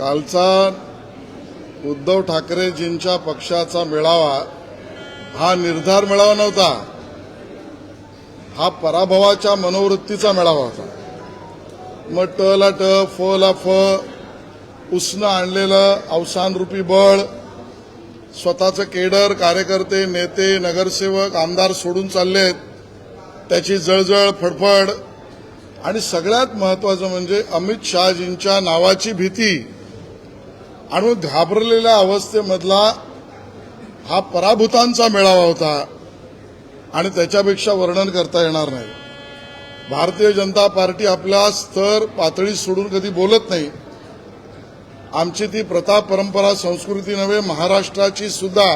कालचा उद्धव ठाकरेजींच्या पक्षाचा मेळावा हा निर्धार मेळावा नव्हता. हा पराभवाच्या मनोवृत्तीचा मेळावा होता. मग ट ला ट फ ला फ उसनं आणलेलं अवसानरूपी बळ स्वतःचं केडर कार्यकर्ते नेते नगरसेवक आमदार सोडून चाललेत त्याची जळजळ फडफड आणि सगळ्यात महत्वाचं म्हणजे अमित शहाजींच्या नावाची भीती आणि घाबरलेल्या अवस्थेमधला हा पराभूतांचा मेळावा होता आणि त्याच्यापेक्षा वर्णन करता येणार नाही. भारतीय जनता पार्टी आपल्या स्तर पातळी सोडून कधी बोलत नाही. आमची ती प्रथा परंपरा संस्कृती नव्हे महाराष्ट्राची सुद्धा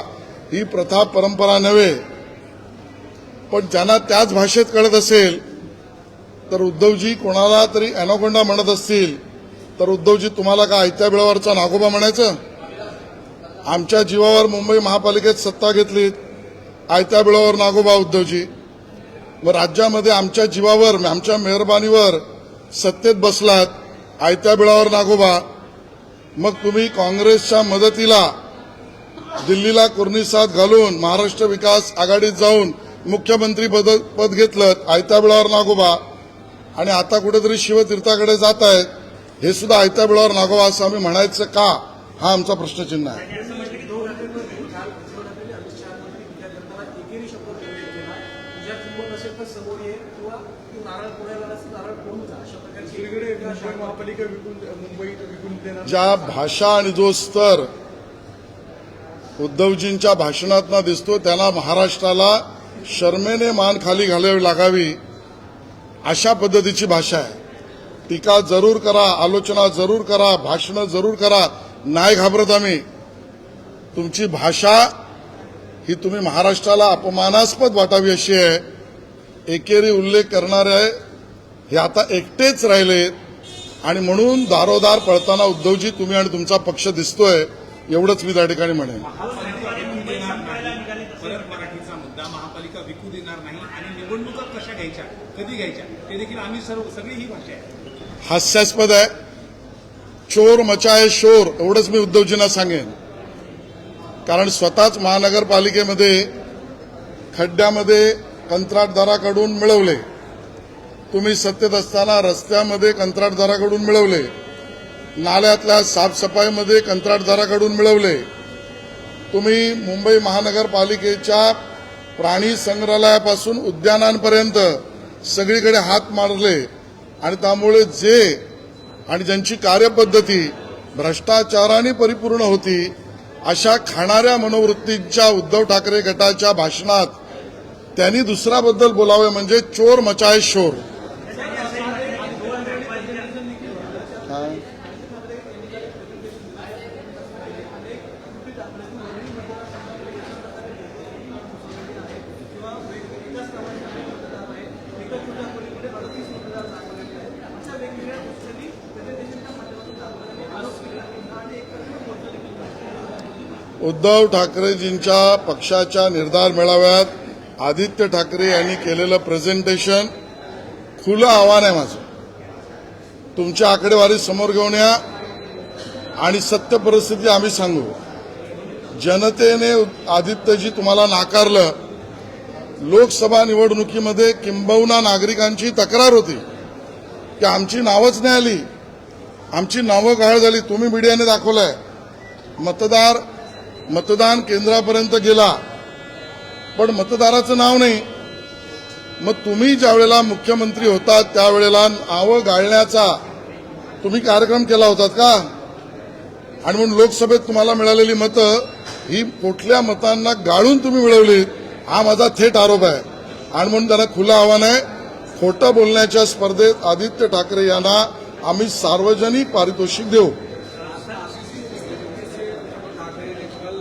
ही प्रथा परंपरा नव्हे. पण ज्यांना त्याच भाषेत कळत असेल तर उद्धवजी कोणाला तरी अॅनोकोंडा म्हणत असतील. तर उद्धवजी तुम्हाला का आयत्या बिळावरचा नागोबा म्हणायचं? आमच्या जीवावर मुंबई महापालिकेत सत्ता घेतलीत आयत्या बिळावर नागोबा उद्धवजी. व राज्यामध्ये आमच्या जीवावर आमच्या मेहरबानीवर सत्तेत बसलात आयत्या बिळावर नागोबा. मग तुम्ही काँग्रेसच्या मदतीला दिल्लीला कुर्निसात घालून महाराष्ट्र विकास आघाडीत जाऊन मुख्यमंत्री पद पद घेतलं आयत्या बिळावर नागोबा. आणि आता कुठेतरी शिवतीर्थाकडे जात आहेत हे सुद्धा आयत्या बिळावर नागोबा असं आम्ही म्हणायचं का? हा आमचा प्रश्नचिन्ह आहे. ज्या भाषा आणि जो स्तर उद्धवजींच्या भाषणातनं दिसतो त्यांना महाराष्ट्राला शर्मेने मान खाली घालावी लागावी अशा पद्धतीची भाषा आहे. टीका जरूर करा आलोचना जरूर करा भाषणं जरूर करा. नाही घाबरत आम्ही. तुमची भाषा ही तुम्ही महाराष्ट्राला अपमानास्पद वाटावी अशी आहे. एकेरी उल्लेख करणारे हे आता एकटेच राहिले आणि म्हणून दारोदार पळताना उद्धवजी तुम्ही आणि तुमचा पक्ष दिसतोय एवढंच मी त्या ठिकाणी म्हणेन. महापालिका विकू देणार नाही आणि निवडणुका कशा घ्यायच्या कधी घ्यायच्या? ते देखील आम्ही सर्व सगळी ही भाषा आहे. हास्यास्पद आहे. चोर मचाय शोर एवढंच मी उद्धवजींना सांगेन. कारण स्वतःच महानगरपालिकेमध्ये खड्ड्यामध्ये कंत्राटदाराकडून मिळवले. तुम्ही सत्तेत असताना रस्त्यामध्ये कंत्राटदाराकडून मिळवले. नाल्यातल्या साफसफाईमध्ये कंत्राटदाराकडून मिळवले. तुम्ही मुंबई महानगरपालिकेच्या प्राणी संग्रहालयापासून उद्यानांपर्यंत सगळीकडे हात मारले. आणि त्यामुळे जे आणि ज्यांची कार्यपद्धती भ्रष्टाचाराने परिपूर्ण होती अशा खाणाऱ्या मनोवृत्तींच्या उद्धव ठाकरे गटाच्या भाषणात त्यांनी दुसऱ्याबद्दल बोलावे म्हणजे चोर मचाय शोर. उद्धव ठाकरेजींच्या पक्षाच्या निर्धार मेळाव्यात आदित्य ठाकरे यांनी केलेलं प्रेझेंटेशन खुलं आव्हान आहे माझं. तुमच्या आकडेवारी समोर घेऊन या आणि सत्य परिस्थिती आम्ही सांगू. जनतेने आदित्यजी तुम्हाला नाकारलं. लोकसभा निवडणुकीमध्ये किंबहुना नागरिकांची तक्रार होती. की आमची नावच नाही आली. आमची नावं गहाळ झाली. तुम्ही मीडियाने दाखवलंय. मतदार मतदान केंद्रापर्यंत गेला. पण मतदाराचं नाव नाही. मग तुम्ही ज्यावेळेला मुख्यमंत्री होतात त्यावेळेला नावं गाळण्याचा तुम्ही कार्यक्रम केला होतात का? आणि म्हणून लोकसभेत तुम्हाला मिळालेली मतं ही कुठल्या मतांना गाळून तुम्ही मिळवलीत हा माझा थेट आरोप आहे. आणि म्हणून त्यांना खुलं आव्हान आहे. खोटं बोलण्याच्या स्पर्धेत आदित्य ठाकरे यांना आम्ही सार्वजनिक पारितोषिक देऊ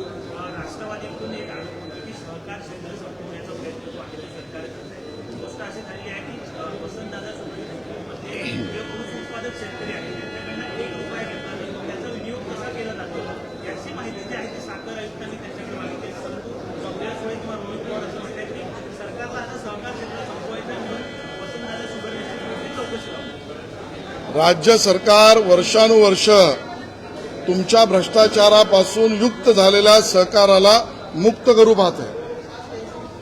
राष्ट्रवादीतून एक आरोप होतो की सहकार क्षेत्र संपवण्याचा प्रयत्न जो आहे ते सरकार करत आहे गोष्ट अशी झाली आहे की अं, वसंतदादा चौधरीमध्ये जे ऊस उत्पादक शेतकरी आहेत. त्यांच्याकडनं एक रुपया घेतला जातो. त्याचा विनियोग कसा केला जातो याची माहिती जी आहे ती साखर आयुक्तांनी त्यांच्याकडे मागितली परंतु डॉक्टर किंवा रोहित पवार असं म्हणतात की सरकारला आता सहकार क्षेत्र संपवायचं म्हणून वसंतदादा चौकशी लावली राज्य सरकार वर्षानुवर्ष तुमच्या भ्रष्टाचारापासून युक्त झालेल्या सहकाराला मुक्त करू पाहत आहे.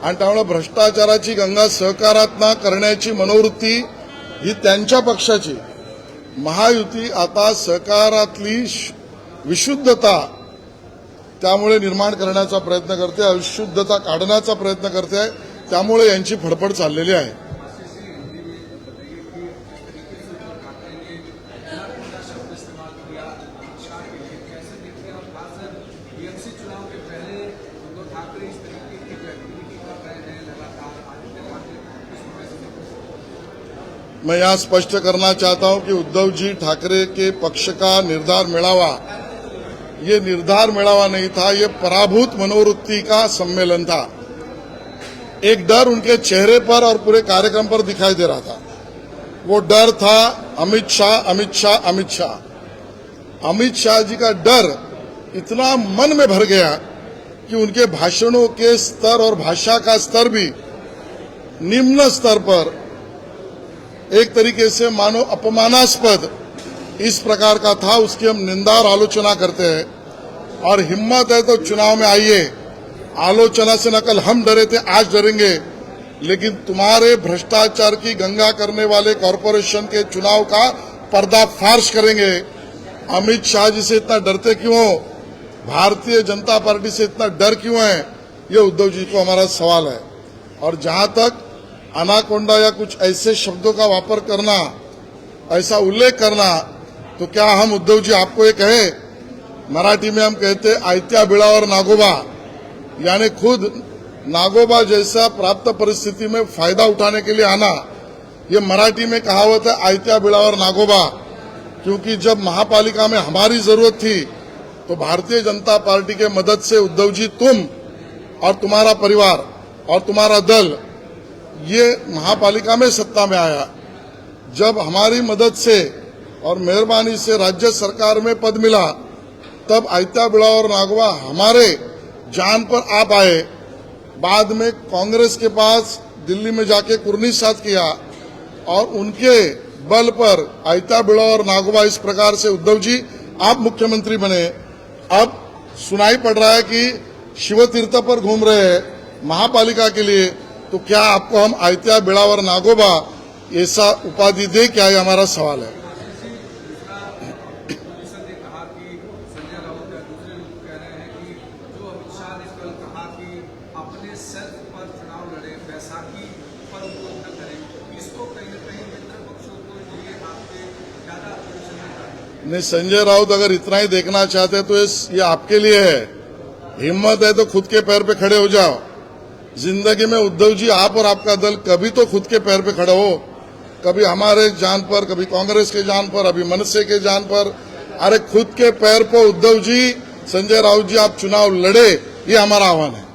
आणि त्यामुळे भ्रष्टाचाराची गंगा सहकारात करण्याची मनोवृत्ती ही त्यांच्या पक्षाची महायुती आता सहकारातली श- विशुद्धता त्यामुळे निर्माण करण्याचा प्रयत्न करते अविशुद्धता काढण्याचा प्रयत्न करते त्यामुळे यांची फडफड चाललेली आहे. मैं यहाँ स्पष्ट करना चाहता हूँ कि उद्धव जी ठाकरे के पक्ष का निर्धार मेड़ावा ये निर्धार मेड़ावा नहीं था, ये पराभूत मनोवृत्ति का सम्मेलन था। एक डर उनके चेहरे पर और पूरे कार्यक्रम पर दिखाई दे रहा था। वो डर था, अमित शाह अमित शाह अमित शाह। अमित शाह जी का डर इतना मन में भर गया कि उनके भाषणों के स्तर और भाषा का स्तर भी निम्न स्तर पर एक तरीके से मानो अपमानास्पद इस प्रकार का था, उसकी हम निंदा और आलोचना करते हैं। और हिम्मत है तो चुनाव में आइए। आलोचना से नकल हम डरे थे, आज डरेंगे। लेकिन तुम्हारे भ्रष्टाचार की गंगा करने वाले कॉरपोरेशन के चुनाव का पर्दाफाश करेंगे। अमित शाह जी से इतना डरते क्यों भारतीय जनता पार्टी से इतना डर क्यों है? ये उद्धव जी को हमारा सवाल है। और जहाँ तक अनाकोंडा या कुछ ऐसे शब्दों का वापर करना ऐसा उल्लेख करना तो क्या हम उद्धव जी आपको ये कहे? मराठी में हम कहते आयत्या बिड़ा और नागोबा। यानी खुद नागोबा जैसा प्राप्त परिस्थिति में फायदा उठाने के लिए आना। ये मराठी में कहावत है आयत्या बिड़ा और नागोबा। क्योंकि जब महापालिका में हमारी जरूरत थी तो भारतीय जनता पार्टी के मदद से उद्धव जी तुम और तुम्हारा परिवार और तुम्हारा दल ये महापालिका में सत्ता में आया। जब हमारी मदद से और मेहरबानी से राज्य सरकार में पद मिला, तब आयता बिड़ा और नागवा हमारे जान पर आप आए बाद में कांग्रेस के पास दिल्ली में जाके कुर्नी साथ किया और उनके बल पर आयता बिड़ा और नागवा इस प्रकार से उद्धव जी आप मुख्यमंत्री बने। अब सुनाई पड़ रहा है कि शिव तीर्थ पर घूम रहे हैं महापालिका के लिए। तो क्या आपको हम आयत्या, बेड़ावर, नागोबा ऐसा उपाधि दे क्या? ये हमारा सवाल है। नहीं, संजय राउत अगर इतना ही देखना चाहते हैं तो ये आपके लिए है। हिम्मत है तो खुद के पैर पे खड़े हो जाओ। ज़िंदगी में उद्धव जी, आप और आपका दल कभी तो खुद के पैर पे खड़े हो। कभी हमारे जान पर, कभी कांग्रेस के जान पर, अभी मनसे के जान पर। अरे खुद के पैर पर उद्धव जी, संजय राउत जी, आप चुनाव लड़े, ये हमारा आह्वान है।